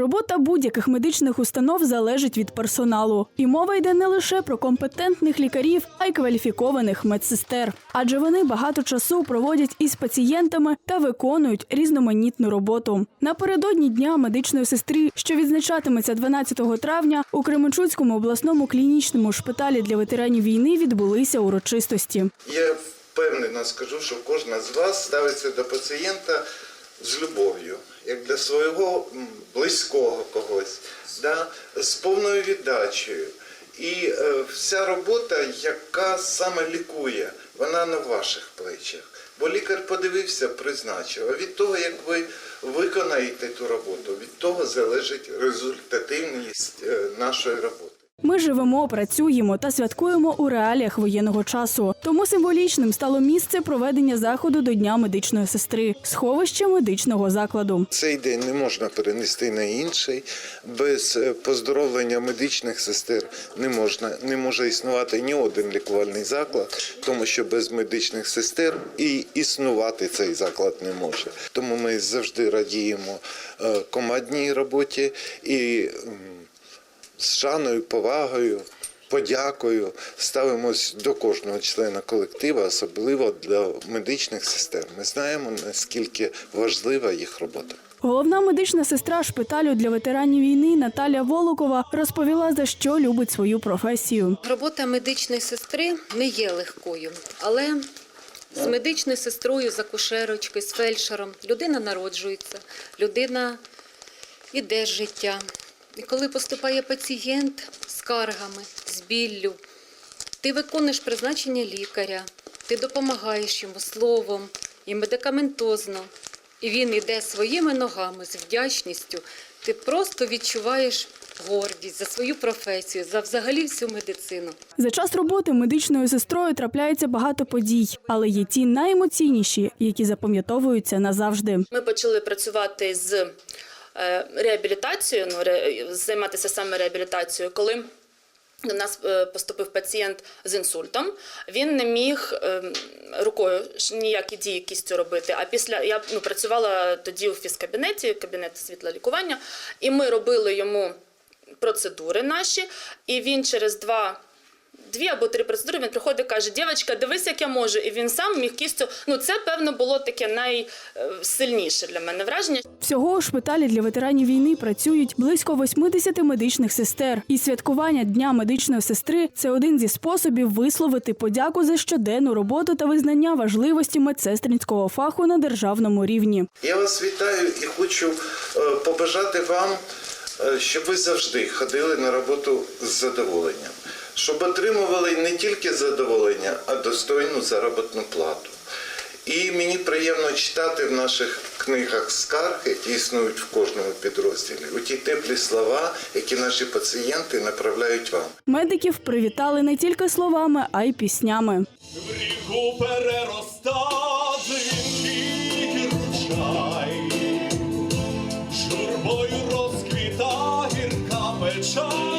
Робота будь-яких медичних установ залежить від персоналу. І мова йде не лише про компетентних лікарів, а й кваліфікованих медсестер. Адже вони багато часу проводять із пацієнтами та виконують різноманітну роботу. Напередодні дня медичної сестри, що відзначатиметься 12 травня, у Кременчуцькому обласному клінічному шпиталі для ветеранів війни відбулися урочистості. Я впевнено скажу, що кожна з вас ставиться до пацієнта з любов'ю, як для свого близького когось, да, з повною віддачею. І е, вся робота, яка саме лікує, вона на ваших плечах. Бо лікар подивився, призначив. А від того, як ви виконаєте ту роботу, від того залежить результативність е, нашої роботи. Ми живемо, працюємо та святкуємо у реаліях воєнного часу. Тому символічним стало місце проведення заходу до Дня медичної сестри сховище медичного закладу. Цей день не можна перенести на інший. Без е, поздоровлення медичних сестер не можна не може існувати ні один лікувальний заклад, тому що без медичних сестер і існувати цей заклад не може. Тому ми завжди радіємо е, командній роботі і з шаною, повагою. Подякою ставимось до кожного члена колективу, особливо для медичних сестер. Ми знаємо наскільки важлива їх робота. Головна медична сестра шпиталю для ветеранів війни Наталя Волокова розповіла, за що любить свою професію. Робота медичної сестри не є легкою, але з медичною сестрою, з акушерочкою, з фельдшером людина народжується, людина іде з життя. І коли поступає пацієнт з скаргами, з біллю, ти виконуєш призначення лікаря, ти допомагаєш йому словом і медикаментозно. І він йде своїми ногами з вдячністю. Ти просто відчуваєш гордість за свою професію, за взагалі всю медицину. За час роботи медичною сестрою трапляється багато подій, але є ті найемоційніші, які запам'ятовуються назавжди. Ми почали працювати з е, реабілітацією, ну, займатися саме реабілітацією, коли до нас е, поступив пацієнт з інсультом. Він не міг е, рукою ніякі дії кістю робити. А після я ну, працювала тоді у фізкабінеті, кабінет світлолікування, і ми робили йому процедури наші, і він через два. Дві або три процедури він приходить і каже: Дівчатка, дивись, як я можу. І він сам міг кістю. Ну, це певно було таке найсильніше для мене враження. Всього у шпиталі для ветеранів війни працюють близько 80 медичних сестер. І святкування Дня медичної сестри це один зі способів висловити подяку за щоденну роботу та визнання важливості медсестринського фаху на державному рівні. Я вас вітаю і хочу е, побажати вам, е, щоб ви завжди ходили на роботу з задоволенням, щоб отримували не тільки задоволення, а достойну заробітну плату. І мені приємно читати в наших книгах скарг, які існують в кожному підрозділі, у ті теплі слова, які наші пацієнти направляють вам. Медиків привітали не тільки словами, а й піснями. В ріку ручай, журбою розквіта гірка печаль.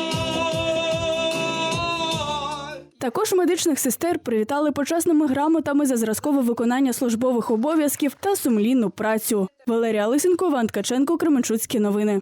Також медичних сестер привітали почесними грамотами за зразкове виконання службових обов'язків та сумлінну працю. Валерія Лисенко, Іван Ткаченко, Кременчуцькі новини.